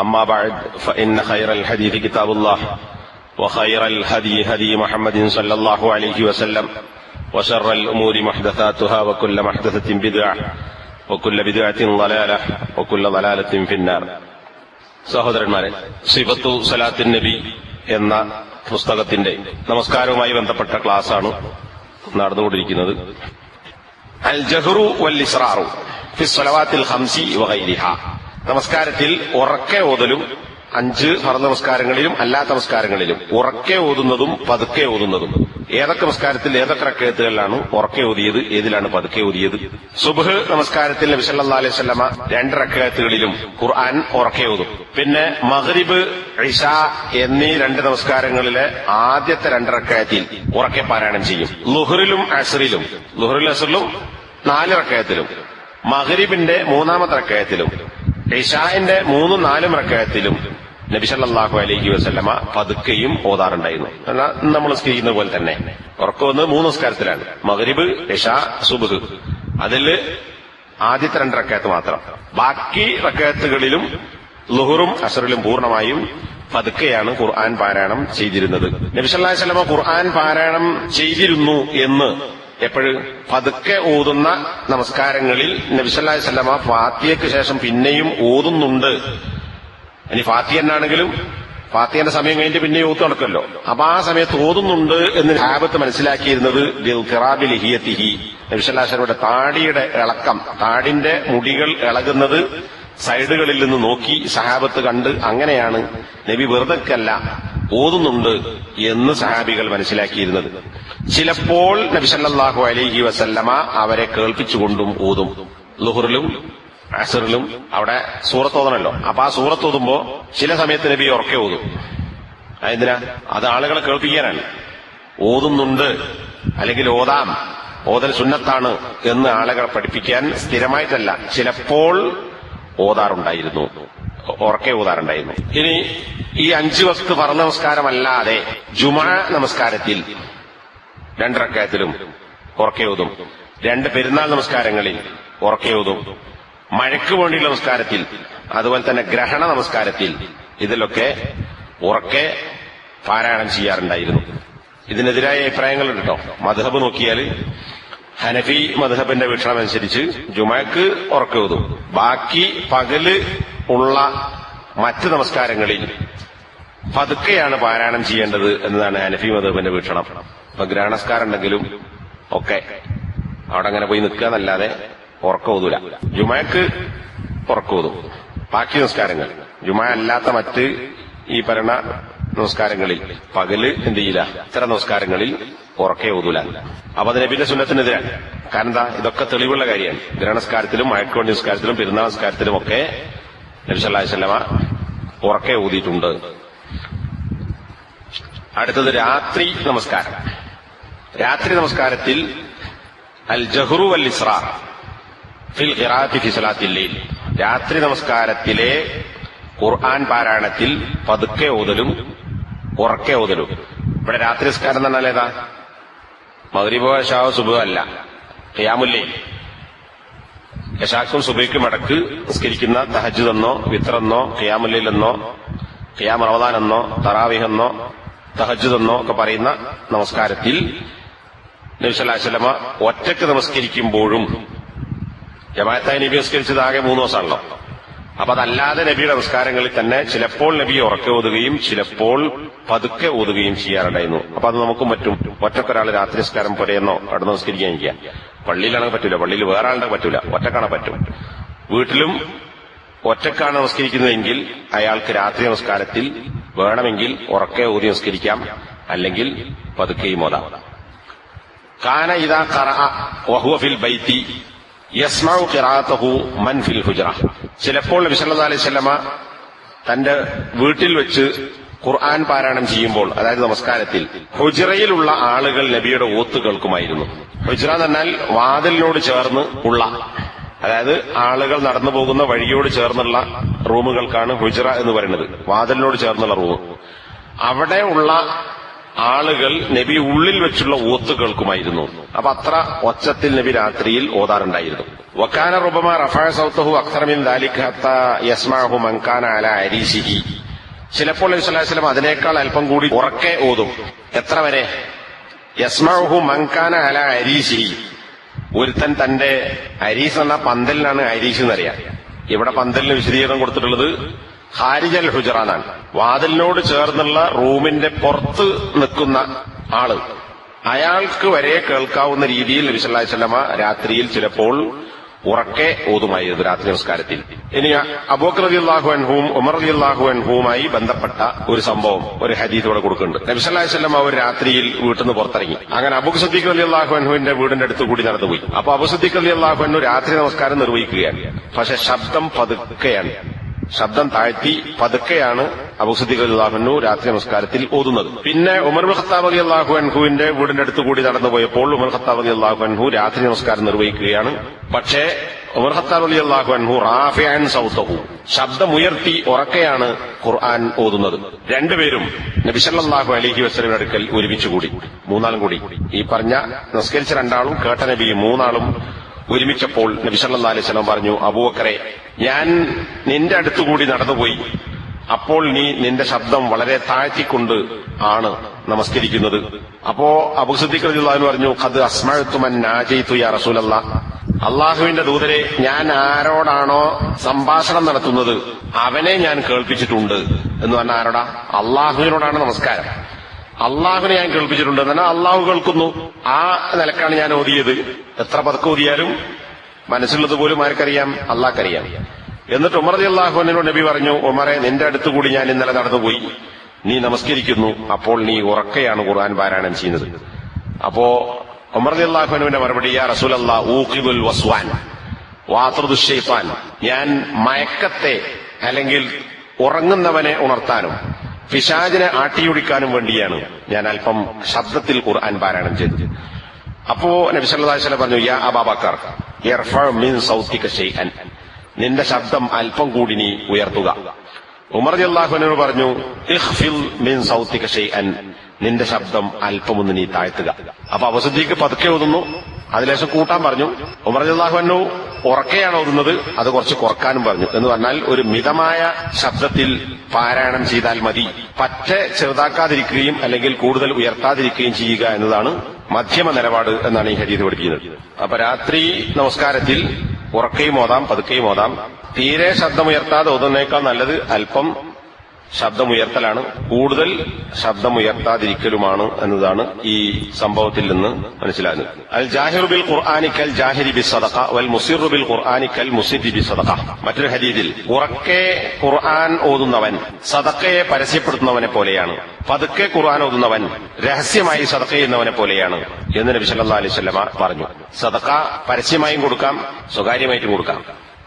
أما بعد فإن خير الحديث كتاب الله وخير الهدي هدي محمد صلى الله عليه وسلم وشر الأمور محدثاتها وكل محدثة بدعة وكل بدعة ضلالة وكل ضلالة في النار സഹോദരന്മാരെ സിഫത്തു സലാത്തിൻ നബി എന്ന പുസ്തകത്തിന്റെ നമസ്കാരവുമായി ബന്ധപ്പെട്ട ക്ലാസ്സാണ് നടന്നുകൊണ്ടിരിക്കുന്നത് അൽ ജഹ്റു വൽ ഇസ്റാറു ഫി സ്വലവാത്തിൽ ഹംസി വഗൈരിഹ നമസ്കാരത്തിൽ ഉറക്കെ ഓതലും അഞ്ച് ഫർദ് നമസ്കാരങ്ങളിലും അല്ലാത്ത നമസ്കാരങ്ങളിലും. ഉറക്കെ ഓതുന്നതും പതുക്കെ ഓതുന്നതും. ഏതൊക്കെ നമസ്കാരത്തിൽ ഏതൊക്കെ റക്കയത്തുകളിലാണ് ഉറക്കെ ഓതിയത് ഏതിലാണ് പതുക്കെ ഓതിയത്? സുബഹ് നമസ്കാരത്തിൽ നബി സല്ലല്ലാഹു അലൈഹി വസല്ലമ രണ്ട് റക്കയത്തുകളിലും ഖുർആൻ ഉറക്കെ ഓതും. പിന്നെ മഹ്രിബ് ഇഷ എന്നീ രണ്ട് നമസ്കാരങ്ങളിലെ ആദ്യത്തെ രണ്ട് റക്കയത്തിൽ ഉറക്കെ പാരായണം ചെയ്യും. ലുഹറിലും അസറിലും. ലുഹറിലും അസറിലും നാല് റക്കയത്തിലും. മഗ്രിബിന്റെ മൂന്നാമത്തെ റക്കയത്തിലും. ഇഷാന്റെ മൂന്നും നാലും റക്കയത്തിലും നബിസല്ലാഹു അലൈഹി വസ്ലമ പതുക്കെയും ഓതാറുണ്ടായിരുന്നു. നമ്മൾ സ്കീക്കുന്ന പോലെ തന്നെ. ഉറക്കമൊന്ന് മൂന്ന് നിസ്കാരത്തിലാണ്. മഗ്രിബ് ഇഷ സുബുഹ്. അതിൽ ആദ്യത്തെ രണ്ട് റക്കയത്ത് മാത്രം. ബാക്കി റക്കയത്തുകളിലും ലുഹറും അസറിലും പൂർണമായും പതുക്കെയാണ് ഖുർആൻ പാരായണം ചെയ്തിരുന്നത്. നബിസല്ലാ വല്ലമ ഖുർആൻ പാരായണം ചെയ്തിരുന്നു എന്ന് എപ്പോഴും പതുക്കെ ഓതുന്ന നമസ്കാരങ്ങളിൽ നബിസല്ലാഹി വല്ലമ ഫാത്തിയക്ക് ശേഷം പിന്നെയും ഓതുന്നുണ്ട് ഇനി ഫാത്തി എന്നാണെങ്കിലും ഫാത്തിയന്റെ സമയം കഴിഞ്ഞിട്ട് പിന്നെ ഊത്ത് നടക്കുമല്ലോ. അപ്പൊ ആ സമയത്ത് ഓതുന്നുണ്ട് എന്ന് ഹാബത്ത് മനസ്സിലാക്കിയിരുന്നത് ലിഹിയത്തിഹി. നബിസല്ലാശ്വരയുടെ താടിയുടെ ഇളക്കം താടിന്റെ മുടികൾ ഇളകുന്നത് സൈഡുകളിൽ നിന്ന് നോക്കി സഹാബത്ത് കണ്ട് അങ്ങനെയാണ് നബി വെറുതെക്കല്ല ഓതുന്നുണ്ട് എന്ന് സഹാബികൾ മനസ്സിലാക്കിയിരുന്നത്. ചിലപ്പോൾ നബിസല്ലാഹു അലൈഹി വസല്ലമ അവരെ കേൾപ്പിച്ചുകൊണ്ടും ഊതും. ലുഹറിലും അസറിലും അവിടെ സൂറത്തോതണല്ലോ അപ്പൊ ആ സൂറത്തോതുമ്പോ ചില സമയത്ത് നബി ഉറക്കെ ഓതും അതെന്തിനാ? അത് ആളുകളെ കേൾപ്പിക്കാനാണ് ഓതുന്നുണ്ട് അല്ലെങ്കിൽ ഓതാം. ഓതൽ സുന്നത്താണ് എന്ന് ആളുകളെ പഠിപ്പിക്കാൻ സ്ഥിരമായിട്ടല്ല. ചിലപ്പോൾ ഓതാറുണ്ടായിരുന്നു. ഉറക്കെ ഓതാറുണ്ടായിരുന്നു ഇനി ഈ അഞ്ചു വസ്തു പറ നമസ്കാരമല്ലാതെ ജുമാ നമസ്കാരത്തിൽ രണ്ടറക്കായത്തിലും ഉറക്കയോതും രണ്ട് പെരുന്നാൾ നമസ്കാരങ്ങളിൽ ഉറക്കയോതും മഴയ്ക്ക് വേണ്ടിയുള്ള നമസ്കാരത്തിൽ അതുപോലെ തന്നെ ഗ്രഹണ നമസ്കാരത്തിൽ ഇതിലൊക്കെ ഉറക്കെ പാരായണം ചെയ്യാറുണ്ടായിരുന്നു. ഇതിനെതിരായ അഭിപ്രായങ്ങളുണ്ട് കേട്ടോ മധബ് നോക്കിയാൽ ഹനഫി മധബിന്റെ വീക്ഷണം അനുസരിച്ച് ജുമാക്ക് ഉറക്കെ ഓതും. ബാക്കി പകൽ ഉള്ള മറ്റ് നമസ്കാരങ്ങളിൽ പതുക്കെയാണ് പാരായണം ചെയ്യേണ്ടത് എന്നതാണ് ഹനഫി മധബിന്റെ വീക്ഷണം. ഇപ്പൊ ഗ്രഹണസ്കാരുണ്ടെങ്കിലും ഒക്കെ അവിടെ അങ്ങനെ പോയി നിൽക്കുക എന്നല്ലാതെ ഉറക്കമൊതുല ജുമാക്ക് ഉറക്കമൊതും ബാക്കി നമസ്കാരങ്ങൾ. ജുമ അല്ലാത്ത മറ്റ് ഈ ഭരണ നമസ്കാരങ്ങളിൽ പകൽ എന്ത് ചെയ്യില്ല. ഇത്തരം നമസ്കാരങ്ങളിൽ ഉറക്കെ ഓതൂല അപ്പൊ അത് നബിന്റെ സുന്നത്തിനെതിരാണ് കാരണം എന്താ? ഇതൊക്കെ തെളിവുള്ള കാര്യമാണ്. ഗ്രഹണസ്കാരത്തിലും മയക്കുവണ്ടി നിസ്കാരത്തിലും പെരുന്നാൾ നിസ്കാരത്തിലും ഒക്കെ നബി ഉറക്കെ ഊതിയിട്ടുണ്ട്. അടുത്തത് രാത്രി നമസ്കാരം. രാത്രി നമസ്കാരത്തിൽ അൽ ജഹ്റു വൽ ഇസ്റാ ഫിൽ ഖിറാഅത്തി ഫി സലാത്തിൽ ലൈൽ രാത്രി നമസ്കാരത്തിലെ ഖുർആൻ പാരായണത്തിൽ പതുക്കെ ഓതലും ഉറക്കെ ഓതലും. ഇവിടെ രാത്രി നിസ്കാരം എന്ന് പറഞ്ഞാൽ ഏതാ? മഗ്രിബോ ഷാവോ സുബോ അല്ല. ഖിയാമുല്ലേ യശാക്കും സുബൈക്കും അടക്ക് നിസ്കരിക്കുന്ന തഹജുദെന്നോ വിത്രെന്നോ ഖിയാമുല്ലയിലെന്നോ ഖിയാം റമദാൻ എന്നോ തറാവിഹെന്നോ തഹജുദെന്നോ ഒക്കെ പറയുന്ന നമസ്കാരത്തിൽ നബിസ്വല്ലാസ്ലമ ഒറ്റയ്ക്ക് നമസ്കരിക്കുമ്പോഴും ജമാഅത്തായി നബി നമസ്കരിച്ചത് ആകെ മൂന്ന് ദിവസമാണല്ലോ. അപ്പൊ അതല്ലാതെ നബിയുടെ നമസ്കാരങ്ങളിൽ തന്നെ ചിലപ്പോൾ നബി ഉറക്കെ ഓതുകയും ചിലപ്പോൾ പതുക്കെ ഓതുകയും ചെയ്യാറുണ്ടായിരുന്നു. അപ്പൊ അത് നമുക്കും പറ്റും. ഒറ്റക്കൊരാൾ രാത്രി നമസ്കാരം പോരെയെന്നോ അവിടെ നമസ്കരിക്കാൻ ചെയ്യാം. പള്ളിയിലാണെങ്കിൽ പറ്റൂല. പള്ളിയിൽ വേറെ ആളുടെ പറ്റൂല. ഒറ്റക്കാണെ പറ്റും. വീട്ടിലും ഒറ്റക്കാണ് നമസ്കരിക്കുന്നതെങ്കിൽ അയാൾക്ക് രാത്രി നമസ്കാരത്തിൽ വേണമെങ്കിൽ ഉറക്കെ ഊതി നമസ്കരിക്കാം. അല്ലെങ്കിൽ പതുക്കെയും ഓതാം. കാന വഹുവ ഫിൽ ബൈത്തി യസ്മഉ ഖിറാഅതഹു മൻ ഫിൽ ഹുജ്റ. ചിലപ്പോൾ നബി സല്ലല്ലാഹു അലൈഹി തന്റെ വീട്ടിൽ വെച്ച് ഖുർആൻ പാരായണം ചെയ്യുമ്പോൾ അതായത് നമസ്കാരത്തിൽ ഹുജറയിലുള്ള ആളുകൾ നബിയുടെ ഓത്ത് കേൾക്കുമായിരുന്നു. ഹുജറ എന്ന് പറഞ്ഞാൽ വാതിലിനോട് ചേർന്ന് ഉള്ള അതായത് ആളുകൾ നടന്നു പോകുന്ന വഴിയോട് ചേർന്നുള്ള റൂമുകൾക്കാണ് ഹുജറ എന്ന് പറയുന്നത്. വാതിലിനോട് ചേർന്നുള്ള റൂം. അവിടെ ഉള്ള ആളുകൾ നബി ഉള്ളിൽ വെച്ചുള്ള ഓത്ത് കേൾക്കുമായിരുന്നു അപ്പൊ അത്ര ഒച്ചത്തിൽ നബി രാത്രിയിൽ ഓതാറുണ്ടായിരുന്നു. വക്കാന റുബമ റഫാ സൗത്തഹു അക്തറമിൻ യസ്മാഹു മൻകാന അല അരീശിഹി. ചിലപ്പോൾ നബി അതിനേക്കാൾ അല്പം കൂടി ഉറക്കെ ഓതും. എത്ര വരെ? യസ്മാഹു മൻകാന അല അരീശിഹി. ഒരുത്തൻ തന്റെ അരീസ് എന്ന പന്തലിനാണ് അരീസ് എന്നറിയാം. ഇവിടെ പന്തലിന് വിശദീകരണം കൊടുത്തിട്ടുള്ളത്? ഹാരിജൽ ഹുജറ വാതിലിനോട് ചേർന്നുള്ള റൂമിന്റെ പുറത്ത് നിൽക്കുന്ന ആൾ. അയാൾക്ക് വരെ കേൾക്കാവുന്ന രീതിയിൽ നബി സല്ലല്ലാഹു അലൈഹി വസല്ലമ രാത്രിയിൽ ചിലപ്പോൾ ഉറക്കെ ഓതുമായിരുന്നു രാത്രി നമസ്കാരത്തിൽ. ഇനി അബോക് റബി അള്ളാഹു അൻഹുവും ഉമർ റളിയല്ലാഹു അൻഹുവുമായി ബന്ധപ്പെട്ട ഒരു സംഭവം ഒരു ഹദീത്ത് ഇവിടെ കൊടുക്കുന്നുണ്ട്. നബി സല്ലല്ലാഹു അലൈഹി വസല്ലം അവർ രാത്രിയിൽ വീട്ടിൽ നിന്ന് പുറത്തിറങ്ങി. അങ്ങനെ അബുഖ് സദ്ദീഖ് അലി അള്ളാഹു അൻഹുവിന്റെ വീടിന്റെ അടുത്ത് കൂടി നടന്നുപോയി. അപ്പൊ അബു സദ്ദീഖ് അള്ളാഹു അൻഹു രാത്രി നമസ്കാരം നിർവഹിക്കുകയാണ്. പക്ഷെ ശബ്ദം പതുക്കെയാണ്. ശബ്ദം താഴ്ത്തി പതുക്കെയാണ് അബൂസദ്ദീഖ് അള്ളാഹുനു രാത്രി നമസ്കാരത്തിൽ ഓതുന്നത്. പിന്നെ ഉമർ ഖത്താബ് അലി അള്ളാഹു അൻഹുവിന്റെ വീടിന്റെ അടുത്ത് കൂടി നടന്നുപോയപ്പോൾ ഉമർ ഖത്താബ് അലി അള്ളാഹു അൻഹു രാത്രി നമസ്കാരം നിർവഹിക്കുകയാണ്. പക്ഷേ ഉമർ ഖത്താബ് അലി അള്ളാഹു അൻഹു റാഫിയാൻ സൗത്തഹു. ശബ്ദമുയർത്തി ഉറക്കെയാണ് ഖുർആൻ ഓതുന്നത്. രണ്ടുപേരും നബിസല്ലാഹു അലഹി വസ്ലമിന്റെ അടുക്കൽ ഒരുമിച്ച് കൂടി മൂന്നാളും കൂടി. ഈ പറഞ്ഞ നമസ്കരിച്ച രണ്ടാളും കേട്ട നബി മൂന്നാളും ഒരുമിച്ചപ്പോൾ നബി സല്ലല്ലാഹു അലൈഹി സ്വലം പറഞ്ഞു അബൂബക്കറെ ഞാൻ നിന്റെ അടുത്തുകൂടി നടന്നുപോയി. അപ്പോൾ നീ നിന്റെ ശബ്ദം വളരെ താഴ്ത്തിക്കൊണ്ട് ആണ് നമസ്കരിക്കുന്നത്. അപ്പോ അബുസദ്ദീഖ് റളിയല്ലാഹു പറഞ്ഞു ഖദ് അസ്മഴത്തുമൻ നാജയിത്തു യാ റസൂലല്ല അള്ളാഹുവിന്റെ ദൂതരെ ഞാൻ ആരോടാണോ സംഭാഷണം നടത്തുന്നത് അവനെ ഞാൻ കേൾപ്പിച്ചിട്ടുണ്ട്. എന്ന് പറഞ്ഞ ആരോടാ? അള്ളാഹുവിനോടാണ് നമസ്കാരം. അള്ളാഹുവിനെ ഞാൻ കേൾപ്പിച്ചിട്ടുണ്ട്. എന്നാൽ അള്ളാഹു കേൾക്കുന്നു. ആ നിലക്കാണ് ഞാൻ ഓതിയത്. എത്ര പതുക്കെ ഓതിയാലും മനസ്സിലുള്ളത് പോലും ആർക്കറിയാം? അള്ളാഹ്ക്കറിയാം. എന്നിട്ട് ഉമർ അലി അള്ളാഹുവിനോട് നബി പറഞ്ഞു ഉമറെ നിന്റെ അടുത്ത് കൂടി ഞാൻ ഇന്നലെ നടന്നുപോയി. നീ നമസ്കരിക്കുന്നു. അപ്പോൾ നീ ഉറക്കെയാണ് ഖുർആൻ പാരായണം ചെയ്യുന്നത്. അപ്പോ ഉമർ അലി അള്ളാഹുവിന്റെ മറുപടി യാ റസൂൽ ഊഖിബുൽ വസ്വാൻ വാത്രദു ഷെയ്ത്താൻ ഞാൻ മയക്കത്തെ അല്ലെങ്കിൽ ഉറങ്ങുന്നവനെ ഉണർത്താനും പിശാചിനെ ആട്ടിയൊടിക്കാനും വേണ്ടിയാണ് ഞാൻ അല്പം ശബ്ദത്തിൽ ഖുർആൻ പാരായണം ചെയ്തത്. അപ്പോ നബിസ് പറഞ്ഞു യാ അബാബക്കർ മിൻ നിന്റെ ശബ്ദം അല്പം കൂടി നീ ഉയർത്തുക. ഉമർ ജല്ലാഹുനോട് പറഞ്ഞു മിൻ നിന്റെ ശബ്ദം അല്പമൊന്ന് നീ താഴ്ത്തുക. അപ്പൊ അവസദ്ധിക്ക് പതുക്കെ ഓതുന്നു. അതിലേശം കൂട്ടാൻ പറഞ്ഞു ഉമർ ജല്ലാഹുനു ഉറക്കെയാണ് ഓതുന്നത് അത് കുറച്ച് കുറക്കാനും പറഞ്ഞു. എന്ന് പറഞ്ഞാൽ ഒരു മിതമായ ശബ്ദത്തിൽ പാരായണം ചെയ്താൽ മതി. പറ്റെ ചെറുതാക്കാതിരിക്കുകയും അല്ലെങ്കിൽ കൂടുതൽ ഉയർത്താതിരിക്കുകയും ചെയ്യുക എന്നതാണ് മധ്യമ നിലപാട് എന്നാണ് ഈ ഹരീത് പഠിപ്പിക്കുന്നത്. അപ്പൊ രാത്രി നമസ്കാരത്തിൽ ഉറക്കയും ഓതാം പതുക്കെയും ഓതാം. തീരെ ശബ്ദമുയർത്താതെ ഓതുന്നേക്കാൾ നല്ലത് അല്പം ശബ്ദമുയർത്തലാണ്. കൂടുതൽ ശബ്ദമുയർത്താതിരിക്കലുമാണ് എന്നതാണ് ഈ സംഭവത്തിൽ നിന്ന് മനസ്സിലാകുന്നത്. അൽ ജാഹിറുബിൽ ഖുർആാനിക്കൽ ജാഹിരി ബി സദഖ വൽ മുസിറുബിൽ ഖുർആാനിക്കൽ മുസിദി ബി സദഖ. മറ്റൊരു ഹരീതിൽ ഉറക്കെ ഖുർആൻ ഓതുന്നവൻ സദക്കയെ പരസ്യപ്പെടുത്തുന്നവനെ പോലെയാണ്. പതുക്കെ ഖുർആൻ ഓതുന്നവൻ രഹസ്യമായി സദക്ക ചെയ്യുന്നവനെ പോലെയാണ് എന്ന് നബി സല്ലാ അലൈഹി വസല്ലമ പറഞ്ഞു. സദക്ക പരസ്യമായും കൊടുക്കാം സ്വകാര്യമായിട്ടും കൊടുക്കാം.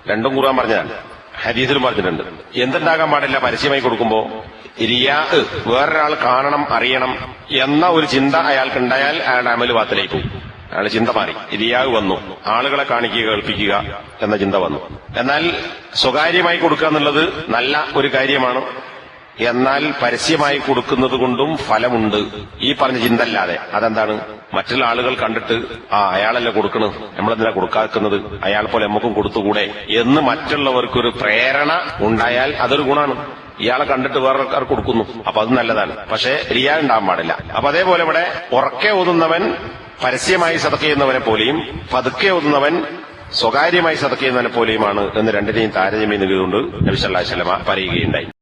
രണ്ടും ഖുർആൻ പറഞ്ഞതാണ്. ഹദീസിലും പറഞ്ഞിട്ടുണ്ട്. എന്തുണ്ടാകാൻ പാടില്ല പരസ്യമായി കൊടുക്കുമ്പോ റിയാ വേറൊരാൾ കാണണം അറിയണം എന്ന ഒരു ചിന്ത അയാൾക്കുണ്ടായാൽ അയാളുടെ അമൽ വാത്തിലേക്ക് പോകും അയാൾ ചിന്ത മാറി. ഇരിയാവ് വന്നു. ആളുകളെ കാണിക്കുക കേൾപ്പിക്കുക എന്ന ചിന്ത വന്നു. എന്നാൽ സ്വകാര്യമായി കൊടുക്കുക എന്നുള്ളത് നല്ല ഒരു കാര്യമാണ്. എന്നാൽ പരസ്യമായി കൊടുക്കുന്നത് കൊണ്ടും ഫലമുണ്ട്. ഈ പറഞ്ഞ ചിന്ത അല്ലാതെ അതെന്താണ്? മറ്റുള്ള ആളുകൾ കണ്ടിട്ട് ആ അയാളല്ലേ കൊടുക്കണത് നമ്മളെന്തിനാ കൊടുക്കാക്കുന്നത് അയാൾ പോലെ നമുക്കും കൊടുത്തുകൂടെ? എന്ന് മറ്റുള്ളവർക്കൊരു പ്രേരണ ഉണ്ടായാൽ അതൊരു ഗുണമാണ്. ഇയാളെ കണ്ടിട്ട് വേറൊരാൾക്കാർ കൊടുക്കുന്നു. അപ്പൊ അത് നല്ലതാണ്. പക്ഷേ റിയാ ഉണ്ടാകാൻ പാടില്ല. അപ്പൊ അതേപോലെ ഇവിടെ ഉറക്കെ ഓതുന്നവൻ പരസ്യമായി സതക്ക ചെയ്യുന്നവനെ പോലെയും പതുക്കെ ഓതുന്നവൻ സ്വകാര്യമായി സതക്ക ചെയ്യുന്നവനെ പോലെയുമാണ് എന്ന് രണ്ടിനെയും താരതമ്യം നൽകിയതുകൊണ്ട് നബി സല്ലല്ലാഹു അലൈഹി വസല്ലമ പറയുകയുണ്ടായി.